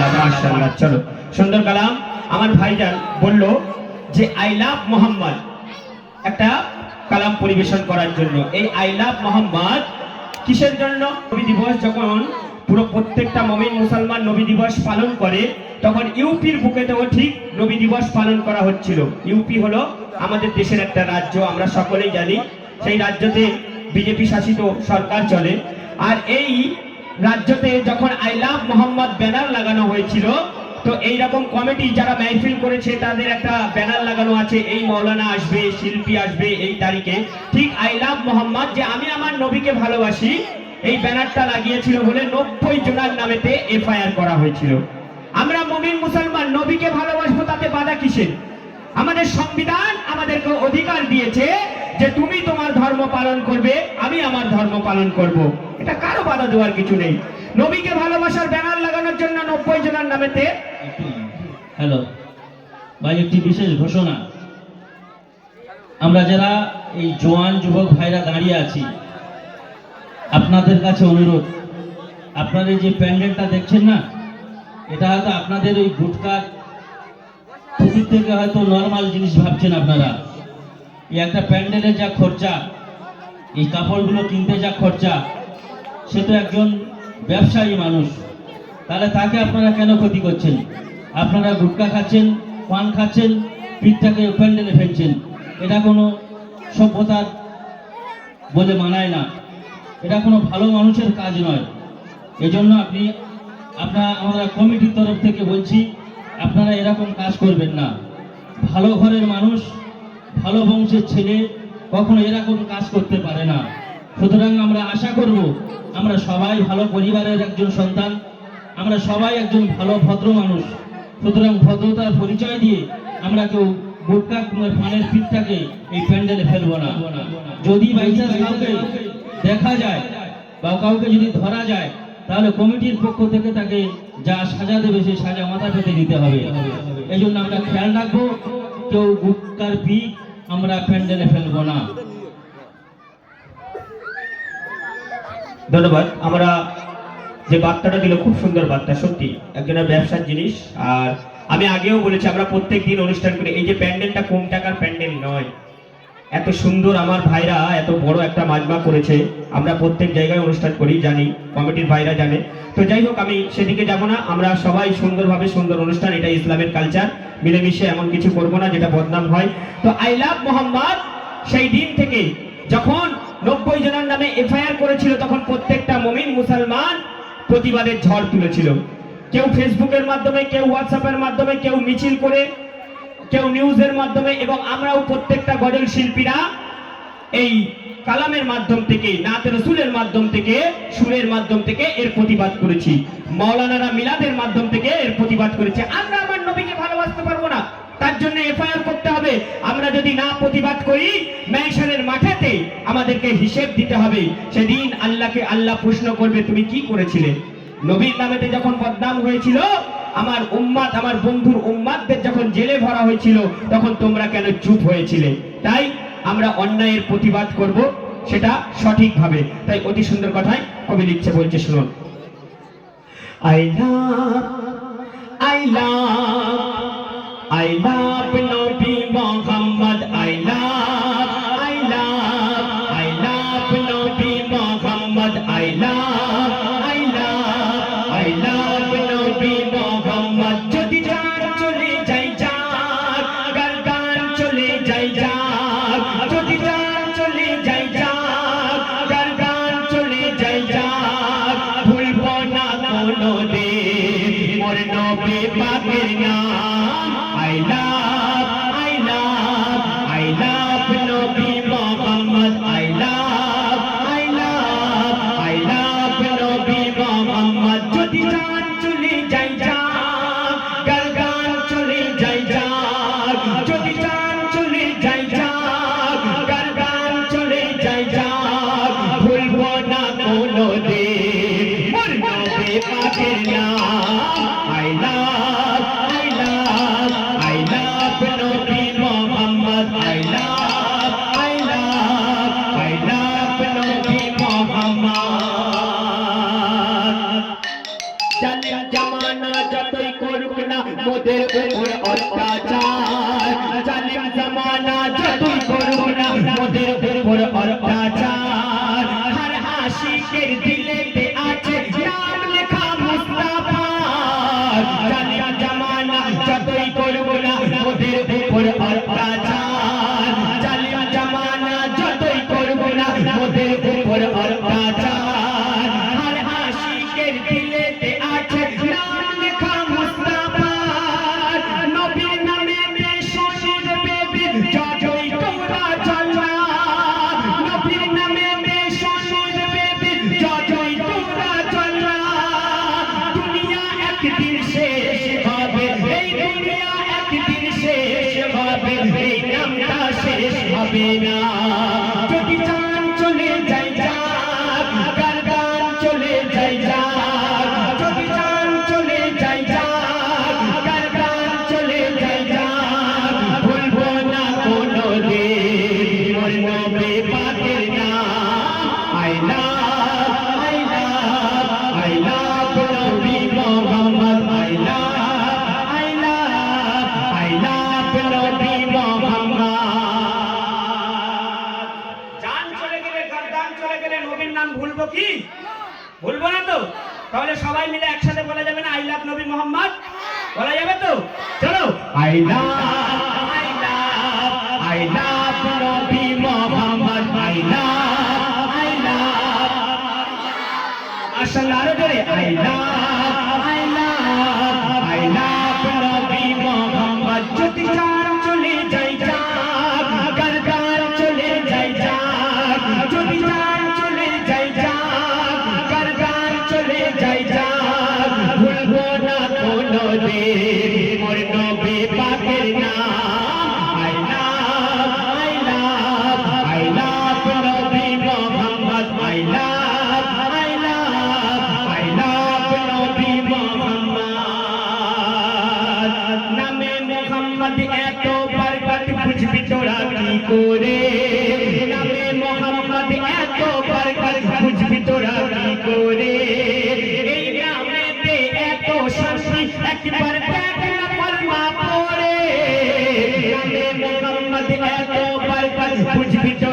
মাশাআল্লাহ চলো। সুন্দর কালাম। আমার ভাইজান বলল যে আই লাভ মোহাম্মদ একটা কালাম পরিবেশন করার জন্য। এই আই লাভ মোহাম্মদ কিসের জন্য? নবী দিবস যখন পুরো প্রত্যেকটা মমিন মুসলমান নবী দিবস পালন করে, তখন ইউপির বুকেতেও ঠিক নবী দিবস পালন করা হচ্ছিল। ইউপি হলো আমাদের দেশের একটা রাজ্য, আমরা সকলেই জানি। সেই রাজ্যতে বিজেপি শাসিত সরকার চলে। আর এই রাজ্যতে যখন আই লাভ মোহাম্মদ ব্যানার লাগানো হয়েছিল, তো এই রকম কমিটি যারা মাহফিল করেছে, তাদের একটা ব্যানার লাগানো আছে, এই মৌলানা আসবে, শিল্পী আসবে এই তারিখে। ঠিক আই লাভ মোহাম্মদ, যে আমি আমার নবীকে ভালোবাসি, এই ব্যানারটা লাগিয়েছিল বলে নব্বই জনের নামেতে এফআইআর করা হয়েছিল। আমরা মমিন মুসলমান, নবীকে ভালোবাসবো তাতে বাধা কিসের? আমাদের সংবিধান আমাদেরকে অধিকার দিয়েছে যে তুমি তোমার ধর্ম পালন করবে, আমি আমার ধর্ম পালন করব। এটা কারও বাধা দেওয়ার কিছু নেই। নবীকে ভালোবাসার ব্যানার লাগানোর জন্য নব্বই জনের নামেতে হ্যালো ভাই, একটি বিশেষ ঘোষণা। আমরা যারা এই জোয়ান যুবক ভাইরা দাঁড়িয়ে আছি, আপনাদের কাছে অনুরোধ। আপনাদের যে প্যান্ডেলটা দেখছেন না, এটা হয়তো আপনাদের ওই গুটকার থুতির থেকে হয়তো নর্মাল জিনিস ভাবছেন আপনারা। এই একটা প্যান্ডেলের যা খরচা, এই কাপড়গুলো কিনতে যা খরচা সে তো একজন ব্যবসায়ী মানুষ। তাহলে তাকে আপনারা কেন ক্ষতি করছেন? আপনারা গুটকা খাচ্ছেন, পান খাচ্ছেন, পিঠটাকে প্যান্ডেলে ফেলছেন। এটা কোনো সভ্যতার বলে মানায় না। এটা কোনো ভালো মানুষের কাজ নয়। এজন্য আপনি, আপনার আমরা কমিটির তরফ থেকে বলছি, আপনারা এরকম কাজ করবেন না। ভালো ঘরের মানুষ, ভালো বংশের ছেলে কখনো এরকম কাজ করতে পারে না। সুতরাং আমরা আশা করব, আমরা সবাই ভালো পরিবারের একজন সন্তান, আমরা সবাই একজন ভালো ভদ্র মানুষ। সুতরাং ভদ্রতার পরিচয় দিয়ে আমরা কেউ গুটকা ফানের পিঠটাকে এই প্যান্ডেলে ফেলব না। যদি বাইচান্স কাউকে দেখা যায় বা কাউকে যদি ধরা যায়, তাহলে কমিটির পক্ষ থেকে তাকে যা সাজা দেবে সেই সাজা মাথা পেতে দিতে হবে। এই জন্য আমরা খেয়াল রাখব, কেউ গুটকার পিঠ আমরা প্যান্ডেলে ফেলব না। ধন্যবাদ। আমরা যে বার্তাটা দিল, খুব সুন্দর বার্তা, সত্যি। একজনের ব্যবসার জিনিস, আর আমি আগেও বলেছি, আমরা প্রত্যেক দিন অনুষ্ঠান করি। এই যে প্যান্ডেলটা কম টাকার প্যান্ডেল নয়। এত সুন্দর আমার ভাইরা, এত বড় একটা মাজমা করেছে। আমরা প্রত্যেক জায়গায় অনুষ্ঠান করি, জানি, কমিটির ভাইরা জানে। তো যাই হোক, আমি সেদিকে যাব না। আমরা সবাই সুন্দরভাবে সুন্দর অনুষ্ঠান, এটা ইসলামের কালচার মিলেমিশে এমন কিছু করব না, যেটা বদনাম হয়। তো আই লাভ মোহাম্মদ, সেই দিন থেকে যখন নব্বই জনের নামে এফআইআর করেছিল, তখন প্রত্যেকটা মমিন মুসলমান প্রতিবাদের ঝড় তুলেছিল। কেউ ফেসবুকের মাধ্যমে, কেউ হোয়াটসঅ্যাপের মাধ্যমে, কেউ মিছিল করে, কেউ নিউজের মাধ্যমে, এবং আমরাও প্রত্যেকটা গজল শিল্পীরা এই কালামের মাধ্যম থেকে, নাত রসুলের মাধ্যম থেকে, সুরের মাধ্যম থেকে এর প্রতিবাদ করেছি। মাওলানারা মিলাদের মাধ্যম থেকে এর প্রতিবাদ করেছে। আমরা আমার নবীকে ভালোবাসতে পারব না। তার জন্য এফআইআর করতে হবে। আমরা যদি না প্রতিবাদ করি, ম্যানশনের মাঠেতে আমাদেরকে হিসেব দিতে হবে। সেদিন আল্লাহকে আল্লাহ প্রশ্ন করবে, তুমি কি করেছিলে? নবীর নামেতে যখন বদনাম হয়েছিল, আমার উম্মাদ, আমার বন্ধুর উম্মাদদের যখন জেলে ভরা হয়েছিল, তখন তোমরা কেন চুপ হয়েছিলে? তাই আমরা অন্যায়ের প্রতিবাদ করব, সেটা সঠিকভাবে। তাই অতি সুন্দর কথায় কবি লিখছে, বলছে, শুনুন। I love I love I love অত্যাচার জালিম জমানা হার হাসিকের দিলে Allah তাহলে সবাই মিলে একসাথে বলা যাবে না আই লাভ নবী মোহাম্মদ বলা যাবে তো? চলো। আই লাভ আসলে আরও জোরে। I love ¡Vamos!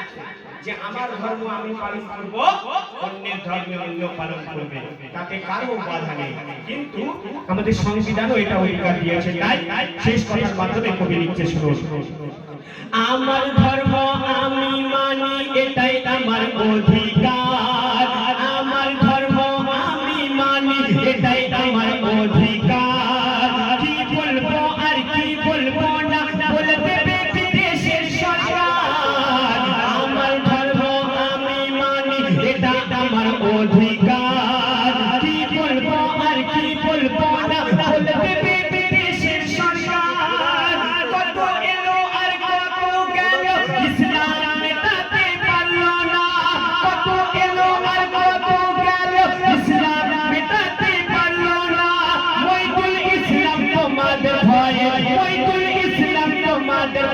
আছে যে আমার ধর্ম আমি পালন করব, অন্যের ধর্মে অন্য পালন করবে। তাতে কারও বাধা নেই। কিন্তু আমাদের সংবিধানও এটা অধিকার দিয়েছে, তাই শেষ কথার মাধ্যমে কবি লিখছে শুনুন। আমার ধর্ম আমাদের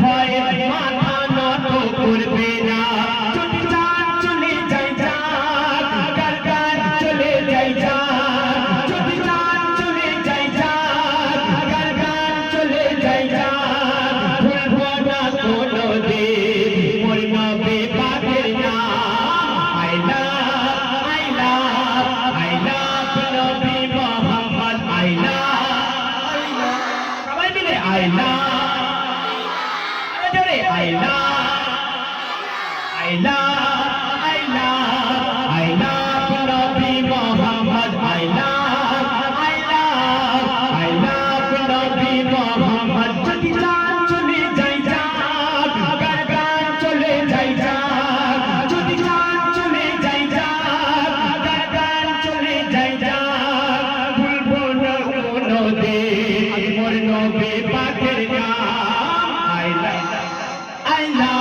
I love.